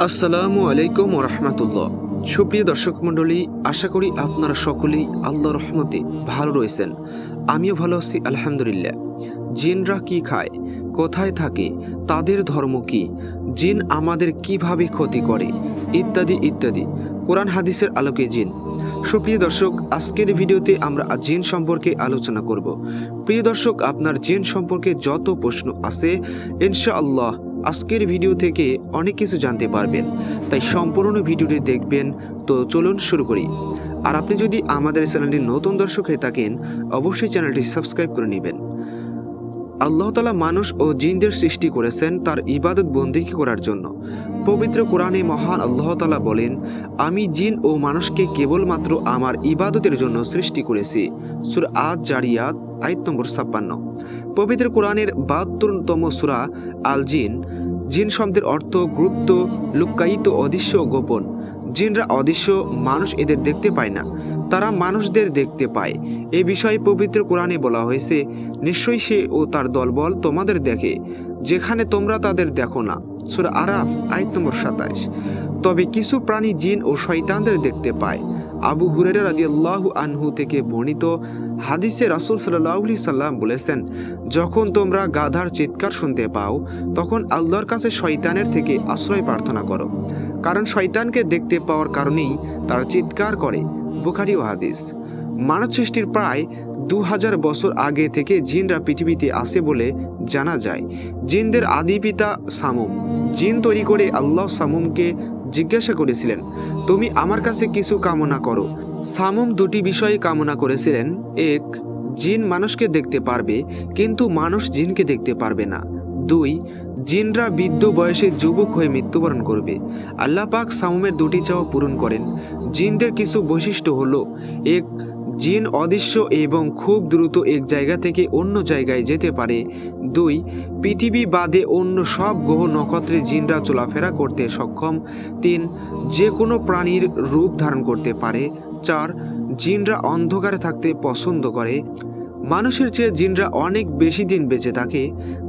আসসালামু আলাইকুম রহমতুল্লাহ। সুপ্রিয় দর্শক মণ্ডলী, আশা করি আপনারা সকলেই আল্লাহ রহমতে ভালো রয়েছেন। আমিও ভালো আছি, আলহামদুলিল্লাহ। জিনরা কি খায়? কোথায় থাকে? তাদের ধর্ম কি? জিন আমাদের কীভাবে ক্ষতি করে? ইত্যাদি ইত্যাদি। কোরআন হাদিসের আলোকে জিন। সুপ্রিয় দর্শক, আজকের ভিডিওতে আমরা জিন সম্পর্কে আলোচনা করব। প্রিয় দর্শক, আপনার জিন সম্পর্কে যত প্রশ্ন আছে, ইনশাআল্লাহ আজকের ভিডিও থেকে অনেক কিছু জানতে পারবেন, তাই সম্পূর্ণ ভিডিওটি দেখবেন। তো চলুন শুরু করি। আর আপনি যদি আমাদের চ্যানেলটি নতুন দর্শক হয়ে থাকেন, অবশ্যই চ্যানেলটি সাবস্ক্রাইব করে নেবেন। আল্লাহ তালা মানুষ ও জিনদের সৃষ্টি করেছেন তার ইবাদত বন্দিকে করার জন্য। পবিত্র কোরআনে মহান আল্লাহ তালা বলেন, আমি জিন ও মানুষকে কেবলমাত্র আমার ইবাদতের জন্য সৃষ্টি করেছি। সুর আজ জারিয়াত, আয়ত নম্বর ছাপ্পান্ন। পবিত্র কোরআনের বাহাত্তরতম সুরা আল জিন জিন শব্দের অর্থ গুপ্ত, লুক্কায়িত, অদৃশ্য, গোপন। জিনরা অদৃশ্য, মানুষ এদের দেখতে পায় না। তারা মানুষদের দেখতে পায়। এ বিষয়ে পবিত্র কোরআনে বলা হয়েছে, নিশ্চয়ই সে ও তার দলবল তোমাদের দেখে, যেখানে তোমরা তাদের দেখো না। সুরা আরাফ, আয়ত নম্বর সাতাইশ তবে কিছু প্রাণী জিন ও শয়তানদের দেখতে পায়। আবু হুরের রাজি আল্লাহ আনহু থেকে বর্ণিত হাদিসে রাসুল সাল্লাহলি সাল্লাম বলেছেন, যখন তোমরা গাধার চিৎকার শুনতে পাও, তখন আল্লাহর কাছে শয়তানের থেকে আশ্রয় প্রার্থনা করো। কারণ শয়তানকে দেখতে পাওয়ার কারণেই তার চিৎকার করে। বুখারি ও হাদিস। মানব সৃষ্টির প্রায় দু হাজার বছর আগে থেকে জিনরা পৃথিবীতে আসে বলে জানা যায়। জিনদের আদি পিতা সামুম। জিন তৈরি করে আল্লাহ সামুমকে জিজ্ঞাসা করেছিলেন, তুমি আমার কাছে কিছু কামনা করো। সামুম দুটি বিষয়ে কামনা করেছিলেন। এক, জিন মানুষকে দেখতে পারবে, কিন্তু মানুষ জিনকে দেখতে পারবে না। দুই, জিনরা বৃদ্ধ বয়সে যুবক হয়ে মৃত্যুবরণ করবে। আল্লাহ পাক সামুমের দুটি চাওয়া পূরণ করেন। জিনদের কিছু বৈশিষ্ট্য হলো, এক, জিন অদৃশ্য এবং খুব দ্রুত এক জায়গা থেকে অন্য জায়গায় যেতে পারে। দুই, পৃথিবী বাদে অন্য সব গ্রহ নক্ষত্রে জিনরা চলাফেরা করতে সক্ষম। তিন যে কোনো প্রাণীর রূপ ধারণ করতে পারে। চার, জিনরা অন্ধকারে থাকতে পছন্দ করে। মানুষের চেয়ে জিনরা অনেক বেশি দিন বেঁচে থাকে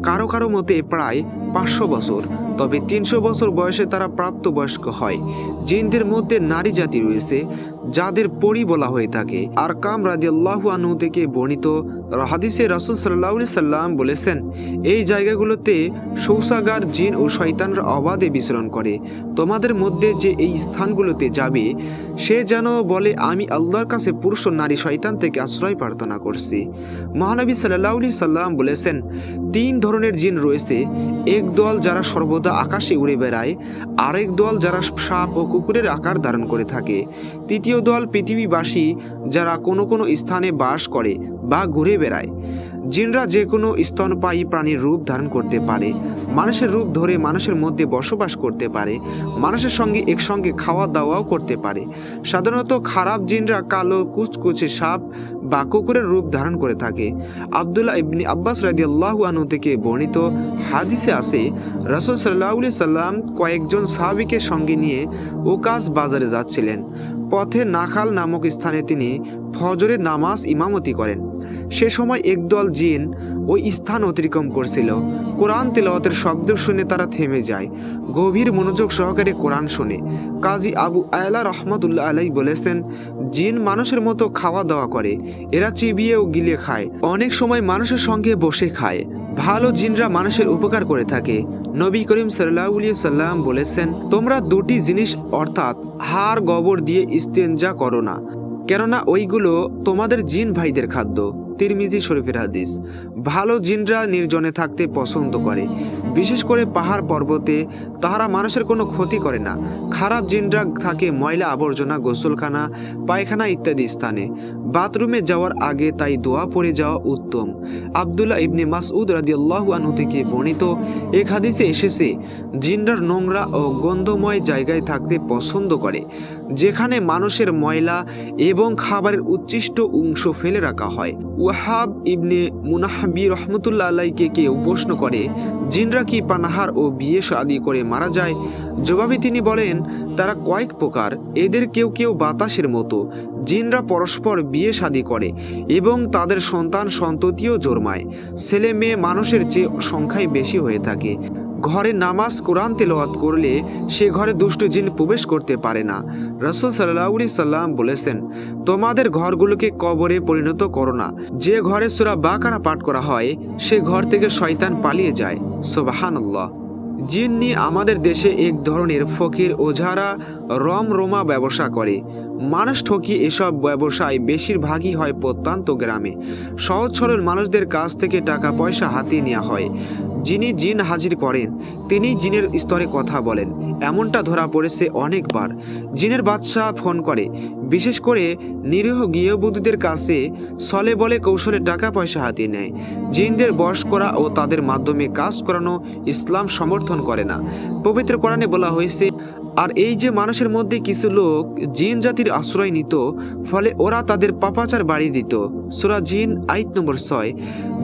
কারও কারও মতে প্রায় পাঁচশো বছর। তবে তিনশো বছর বয়সে তারা প্রাপ্তবয়স্ক হয়। জিনদের মধ্যে নারী জাতি রয়েছে, যাদের পরি বলা হয়ে থাকে। আর কাম রাজি আল্লাহু আনহু থেকে বর্ণিত হাদিসে রাসুল সাল্লাহ সাল্লাম বলেছেন, এই জায়গাগুলোতে শৌচাগার জিন ও শয়তানরা অবাধে বিচরণ করে। তোমাদের মধ্যে যে এই স্থানগুলোতে যাবে, সে যেন বলে, আমি আল্লাহর কাছে পুরুষ ও নারী শয়তান থেকে আশ্রয় প্রার্থনা করছি। মহানবী সাল্লাহ সাল্লাম বলেছেন, তিন ধরনের জিন রয়েছে। এক দল যারা সর্বদা আকাশে উড়ে বেড়ায়। আরেক দল যারা সাপ ও কুকুরের আকার ধারণ করে থাকে। তৃতীয় দল পৃথিবীবাসী যারা কোনো কোনো স্থানে বাস করে বা ঘুরে বেড়ায়। জিনরা যে কোনো স্তনপায়ী প্রাণীর রূপ ধারণ করতে পারে, মানুষের রূপ ধরে মানুষের মধ্যে বসবাস করতে পারে, মানুষের সঙ্গে একসঙ্গে খাওয়া দাওয়াও করতে পারে। সাধারণত খারাপ জিনরা কালো, কুচকুচে সাপ বা কুকুরের রূপ ধারণ করে থাকে। আবদুল্লাহ ইবনি আব্বাস রাজি আল্লাহু আনহু থেকে বর্ণিত হাদিসে আছে, রসুল সাল্লাহ সাল্লাম কয়েকজন সাহাবিকে সঙ্গে নিয়ে ওকাস বাজারে যাচ্ছিলেন। পথে নাখাল নামক স্থানে তিনি ফজরের নামাজ ইমামতি করেন। সে সময় একদল জিন ওই স্থান অতিক্রম করছিল। কোরআন তেলাওয়াতের শব্দ শুনে তারা থেমে যায়। গভীর মনোযোগ সহকারে কোরআন শুনে। কাজী আবু আয়লা রহমতুল্লাহ আলাই বলেছেন, জিন মানুষের মতো খাওয়া দাওয়া করে। এরা চিবিয়ে ও গিলে খায়। অনেক সময় মানুষের সঙ্গে বসে খায়। ভালো জিনরা মানুষের উপকার করে থাকে। নবী করিম সাল্লাহ সাল্লাম বলেছেন, তোমরা দুটি জিনিস, অর্থাৎ হাড় গোবর দিয়ে ইস্তেঞ্জা করো না। কেননা ওইগুলো তোমাদের জিন ভাইদের খাদ্য। তিরমিজি শরীফের হাদিস। ভালো জিনরা নির্জনে থাকতে পছন্দ করে। বিশেষ করে পাহাড় পর্বতে তাহারা মানুষের কোনো ক্ষতি করে না। খারাপ জিনরা থাকে ময়লা আবর্জনা, গোসলখানা, পায়খানা ইত্যাদি স্থানে। বাথরুমে যাওয়ার আগে তাই দোয়া পড়ে যাওয়া উত্তম। আবদুল্লাহ ইবনে মাসউদ রাদি আল্লাহু আনহু থেকে বর্ণিত এক এসেছে, জিনরার নোংরা ও গন্ধময় জায়গায় থাকতে পছন্দ করে, যেখানে মানুষের ময়লা এবং খাবারের উচ্ছিষ্ট অংশ ফেলে রাখা হয়। ওয়াহাব ইবনে মুনাহাবি রহমতুল্লা আল্লাহকে কেউ প্রশ্ন করে, জিনরা কি পানাহার ও বিয়ে শাদি করে মারা যায়? জবাবে তিনি বলেন, তারা কয়েক প্রকার। এদের কেউ কেউ বাতাসের মতো। জিনরা পরস্পর বিয়ে শাদি করে এবং তাদের সন্তান সন্ততিও জন্মায়। ছেলে মেয়ে মানুষের চেয়ে সংখ্যায় বেশি হয়ে থাকে। ঘরে নামাজ, কোরআন তেলাওয়াত করলে সে ঘরে দুষ্ট জিন প্রবেশ করতে পারে না। রসুল সাল্লাউলি সাল্লাম বলেছেন, তোমাদের ঘরগুলোকে কবরে পরিণত করো না। যে ঘরে সুরা বাকারা পাঠ করা হয়, সে ঘর থেকে শয়তান পালিয়ে যায়। সোবাহান্লাহ জিন নিয়ে আমাদের দেশে এক ধরনের ফকির ওঝারা রম রোমা ব্যবসা করে। মানুষ ঠকি এসব ব্যবসায় বেশিরভাগই হয় প্রত্যন্ত গ্রামে। সহজ সরল মানুষদের কাছ থেকে টাকা পয়সা হাতিয়ে নেওয়া হয়। যিনি জিন হাজির করেন, তিনি জিনের স্তরে কথা বলেন। এমনটা ধরা পড়েছে অনেকবার। জিনের বাদশাহ ফোন করে, বিশেষ করে নিরীহ গৃহবধূদের কাছে সলে বলে কৌশলে টাকা পয়সা হাতিয়ে নেয়। জিনদের বশ করা ও তাদের মাধ্যমে কাজ করানো ইসলাম সমর্থন করে না। পবিত্র কোরআনে বলা হয়েছে আর এই যে মানুষের মধ্যে কিছু লোক জিন জাতির আশ্রয় নিত, ফলে ওরা তাদের পাপাচার বাড়িয়ে দিত। সুরা জিন আইত নম্বর ছয়।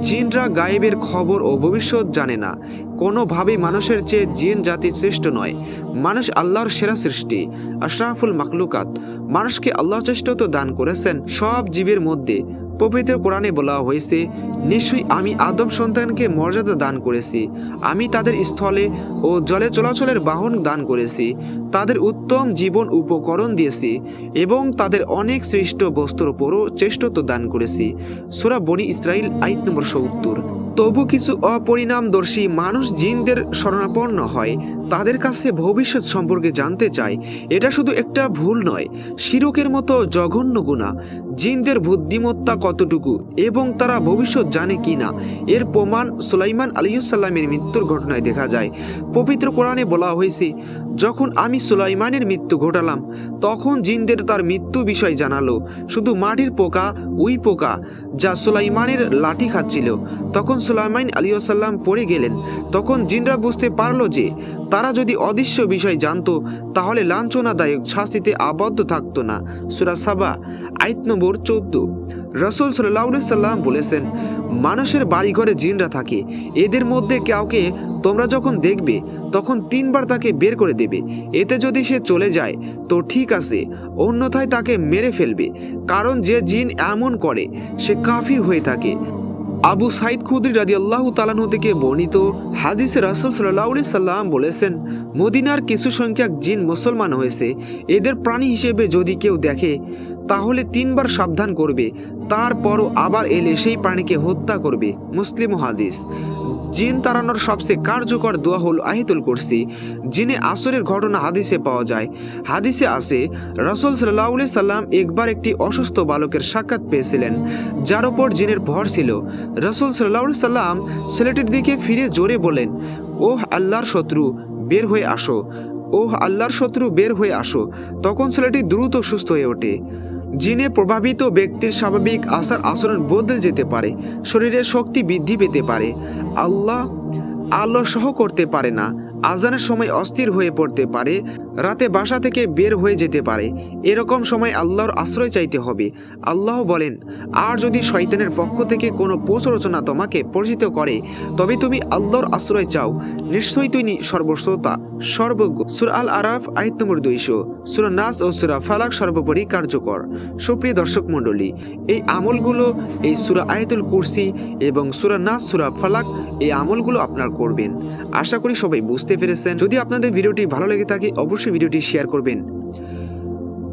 জিনরা গায়েবের খবর ও ভবিষ্যৎ জানে না। কোনোভাবেই মানুষের চেয়ে জিন জাতি শ্রেষ্ঠ নয়। মানুষ আল্লাহর সেরা সৃষ্টি, আশরাফুল মাকলুকাত মানুষকে আল্লাহ চেষ্ট দান করেছেন সব জীবের মধ্যে। পবিত্র কোরআনে বলা হয়েছে, নিশ্চয়ই আমি আদম সন্তানকে মর্যাদা দান করেছি। আমি তাদের স্থলে ও জলে চলাচলের বাহন দান করেছি। তাদের উত্তম জীবন উপকরণ দিয়েছি এবং তাদের অনেক সৃষ্ট বস্তুর উপরও চেষ্টত্ব দান করেছি। সুরা বনি ইসরাইল আইত নম্বর সত্তর। তবু কিছু অপরিণামদর্শী মানুষ জিনদের শরণাপন্ন হয়, তাদের কাছে ভবিষ্যৎ সম্পর্কে জানতে চায়। এটা শুধু একটা ভুল নয়, শিরকের মতো জঘন্য গুণা। জিনদের বুদ্ধিমত্তা কতটুকু এবং তারা ভবিষ্যৎ জানে কি না এর প্রমাণ সুলাইমান আলিউসাল্লামের মৃত্যুর ঘটনায় দেখা যায়। পবিত্র কোরআনে বলা হয়েছে, যখন আমি সুলাইমানের মৃত্যু ঘটালাম, তখন জিনদের তার মৃত্যু বিষয় জানালো। শুধু মাটির পোকা, উই পোকা, যা সুলাইমানের লাঠি খাচ্ছিল। তখন সুলাইমান আলিউসাল্লাম পড়ে গেলেন। তখন জিনরা বুঝতে পারল যে, তারা যদি অদৃশ্য বিষয় জানত, তাহলে লাঞ্ছনাদায়ক শাস্তিতে আবদ্ধ থাকতো না। সুরা সাবা আইত নম্বর চোদ্দ। রসুল সাল্লাম বলেছেন, মানুষের বাড়িঘরে জিনরা থাকে। এদের মধ্যে কাউকে তোমরা যখন দেখবে, তখন তিনবার তাকে বের করে দেবে। এতে যদি সে চলে যায়, তো ঠিক আছে, অন্যথায় তাকে মেরে ফেলবে। কারণ যে জিন এমন করে, সে কাফির হয়ে থাকে। আবু সাইদ খুদ্রি রাজি আল্লাহ তালানু থেকে বর্ণিত হাদিসে রাসুল সাল্লাহ সাল্লাম বলেছেন, মদিনার কিছু সংখ্যক জিন মুসলমান হয়েছে। এদের প্রাণী হিসেবে যদি কেউ দেখে তাহলে তিনবার সাবধান করবে, তারপরও আবার এলে সেই প্রাণীকে হত্যা করবে, মুসলিম হাদিস। জিন তাড়ানোর সবচেয়ে কার্যকর দোয়া হল আহিতুল কুরসি জিনে আসরের ঘটনা হাদিসে পাওয়া যায়। হাদিসে আছে, রসুল সাল্লাহ সাল্লাম একবার একটি অসুস্থ বালকের সাক্ষাৎ পেয়েছিলেন, যার ওপর জিনের ভর ছিল। রসুল সাল্লাহ সাল্লাম ছেলেটির দিকে ফিরে জোরে বলেন, ওহ আল্লাহর শত্রু, বের হয়ে আসো। ওহ আল্লাহর শত্রু, বের হয়ে আসো। তখন ছেলেটি দ্রুত সুস্থ হয়ে ওঠে। জিনে প্রভাবিত ব্যক্তির স্বাভাবিক আসার আচরণ বদলে যেতে পারে, শরীরের শক্তি বৃদ্ধি পেতে পারে। আল্লাহ আল্লাহ সহ করতে পারে না আজানের সময় অস্থির হয়ে পড়তে পারে, রাতে বাসা থেকে বের হয়ে যেতে পারে। এরকম সময় আল্লাহর আশ্রয় চাইতে হবে। আল্লাহ বলেন, আর যদি শয়তানের পক্ষ থেকে কোনো প্রচরচনা তোমাকে পরিচিত করে, তবে তুমি আল্লাহর আশ্রয় চাও। নিশ্চয়ই তুমি সর্বশ্রোতা, সর্বজ্ঞ। সুর আল আরাফ আয়ত নম্বর দুইশো। সুরা নাস ও সুরা ফালাক সর্বোপরি কার্যকর। সুপ্রিয় দর্শক মণ্ডলী, এই আমলগুলো, এই সুরা আয়াতুল কুরসি এবং সুরা নাস, সুরা ফালাক, এই আমলগুলো আপনার করবেন। আশা করি সবাই বুঝতে পেরেছেন। যদি আপনাদের ভিডিওটি ভালো লেগে থাকে, অবশ্যই ভিডিওটি শেয়ার করবেন।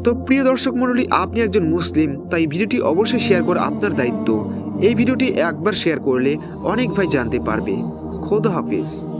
তো প্রিয় দর্শক মণ্ডলী, আপনি একজন মুসলিম, তাই ভিডিওটি অবশ্যই শেয়ার করা আপনার দায়িত্ব। এই ভিডিওটি একবার শেয়ার করলে অনেক ভাই জানতে পারবে। খোদা হাফিজ।